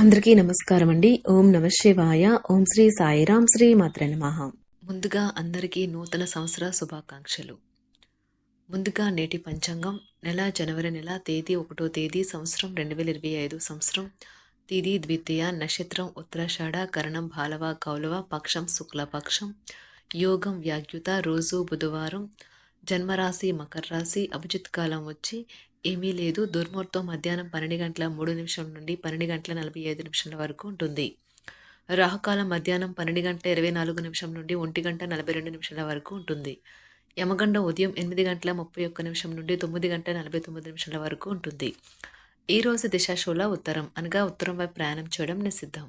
అందరికీ నమస్కారం అండి ఓం నమ శివాయ. ఓం శ్రీ సాయిరాం శ్రీ మాత్ర నమః. ముందుగా అందరికీ నూతన సంవత్సర శుభాకాంక్షలు. ముందుగా నేటి పంచాంగం నెల జనవరి నెల తేదీ ఒకటో తేదీ సంవత్సరం రెండు వేల ఇరవై ఐదు సంవత్సరం. తేదీ ద్వితీయ నక్షత్రం ఉత్తరాషాఢ కరణం బాలవ కౌలవ పక్షం శుక్లపక్షం. యోగం వ్యాగ్యుత రోజు బుధవారం. జన్మరాశి మకర రాశి అభిజిత్ కాలం వచ్చి ఏమీ లేదు. దుర్ముహూర్తం మధ్యాహ్నం పన్నెండు గంటల మూడు నిమిషం నుండి పన్నెండు గంటల నలభై ఐదు నిమిషాల వరకు ఉంటుంది. రాహుకాలం మధ్యాహ్నం పన్నెండు గంటల ఇరవై నాలుగు నిమిషం నుండి ఒంటి గంట నలభై రెండు నిమిషాల వరకు ఉంటుంది. యమగండం ఉదయం ఎనిమిది గంటల ముప్పై ఒక్క నిమిషం నుండి తొమ్మిది గంటల నలభై తొమ్మిది నిమిషాల వరకు ఉంటుంది. ఈ రోజు దిశాశూల ఉత్తరం అనగా ఉత్తరం వైపు ప్రయాణం చేయడం నిషిద్ధం.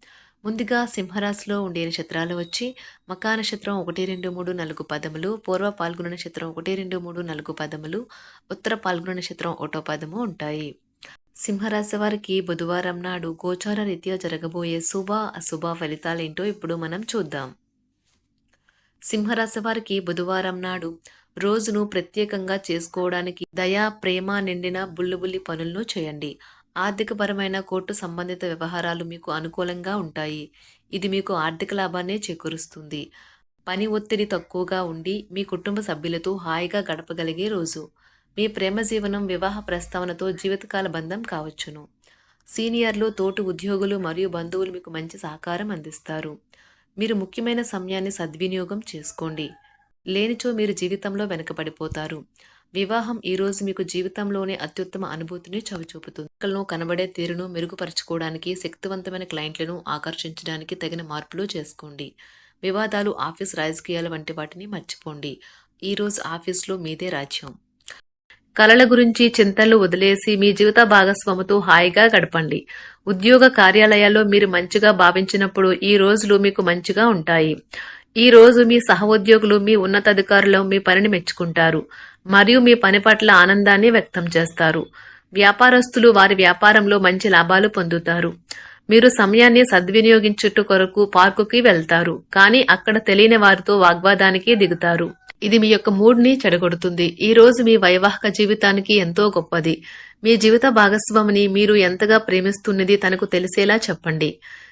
ముందుగా సింహరాశిలో ఉండే నక్షత్రాలు వచ్చి మకా నక్షత్రం ఒకటి రెండు మూడు నలుగు పదములు పూర్వ పాల్గొన నక్షత్రం ఒకటి రెండు మూడు నలుగు పదములు ఉత్తర పాల్గొన నక్షత్రం ఒకటో పదము ఉంటాయి. సింహరాశి వారికి బుధవారం నాడు గోచార రీత్యా జరగబోయే శుభ అశుభ ఫలితాలేంటో ఇప్పుడు మనం చూద్దాం. సింహరాశి వారికి బుధవారం నాడు రోజును ప్రత్యేకంగా చేసుకోవడానికి దయా ప్రేమ నిండిన బుల్లుబుల్లి పనులను చేయండి. ఆర్థికపరమైన కోర్టు సంబంధిత వ్యవహారాలు మీకు అనుకూలంగా ఉంటాయి. ఇది మీకు ఆర్థిక లాభాన్ని చేకూరుస్తుంది. పని ఒత్తిడి తక్కువగా ఉండి మీ కుటుంబ సభ్యులతో హాయిగా గడపగలిగే రోజు. మీ ప్రేమ జీవనం వివాహ ప్రస్తావనతో జీవితకాల బంధం కావచ్చును. సీనియర్లు తోటి ఉద్యోగులు మరియు బంధువులు మీకు మంచి సహకారం అందిస్తారు. మీరు ముఖ్యమైన సమయాన్ని సద్వినియోగం చేసుకోండి. లేనిచో మీరు జీవితంలో వెనకబడిపోతారు. వివాహం ఈ రోజు మీకు జీవితంలోనే అత్యుత్తమ అనుభూతిని చవిచూపుతుంది. ఎన్నికలను కనబడే తీరును మెరుగుపరచుకోవడానికి శక్తివంతమైన క్లయింట్లను ఆకర్షించడానికి తగిన మార్పులు చేసుకోండి. వివాదాలు ఆఫీస్ రాజకీయాల వంటి వాటిని మర్చిపోండి. ఈ రోజు ఆఫీస్లో మీదే రాజ్యం. కలల గురించి చింతలు వదిలేసి మీ జీవిత భాగస్వామితో హాయిగా గడపండి. ఉద్యోగ కార్యాలయాల్లో మీరు మంచిగా భావించినప్పుడు ఈ రోజులు మీకు మంచిగా ఉంటాయి. ఈ రోజు మీ సహోద్యోగులు మీ ఉన్నతాధికారులు మీ పనిని మెచ్చుకుంటారు మరియు మీ పని పట్ల ఆనందాన్ని వ్యక్తం చేస్తారు. వ్యాపారస్తులు వారి వ్యాపారంలో మంచి లాభాలు పొందుతారు. మీరు సమయాన్ని సద్వినియోగించుట కొరకు పార్కుకి వెళ్తారు కానీ అక్కడ తెలియని వారితో వాగ్వాదానికి దిగుతారు. ఇది మీ యొక్క మూడ్ని చెడగొడుతుంది. ఈ రోజు మీ వైవాహిక జీవితానికి ఎంతో గొప్పది. మీ జీవిత భాగస్వామిని మీరు ఎంతగా ప్రేమిస్తున్నది తనకు తెలిసేలా చెప్పండి.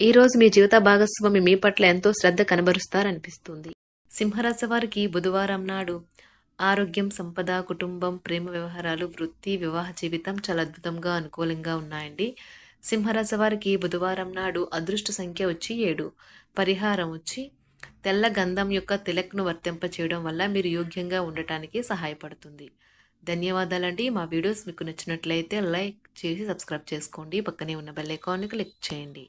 ఈ రోజు మీ జీవిత భాగస్వామి మీ పట్ల ఎంతో శ్రద్ధ కనబరుస్తారనిపిస్తుంది. సింహరాశి వారికి బుధవారం నాడు ఆరోగ్యం సంపద కుటుంబం ప్రేమ వ్యవహారాలు వృత్తి వివాహ జీవితం చాలా అద్భుతంగా అనుకూలంగా ఉన్నాయండి. సింహరాశి వారికి బుధవారం నాడు అదృష్ట సంఖ్య వచ్చి ఏడు. పరిహారం వచ్చి తెల్ల గంధం యొక్క తిలక్ను వర్తింప చేయడం వల్ల మీరు యోగ్యంగా ఉండటానికి సహాయపడుతుంది. ధన్యవాదాలండి. మా వీడియోస్ మీకు నచ్చినట్లయితే లైక్ చేసి సబ్స్క్రైబ్ చేసుకోండి. పక్కనే ఉన్న బెల్ ఐకాన్ని క్లిక్ చేయండి.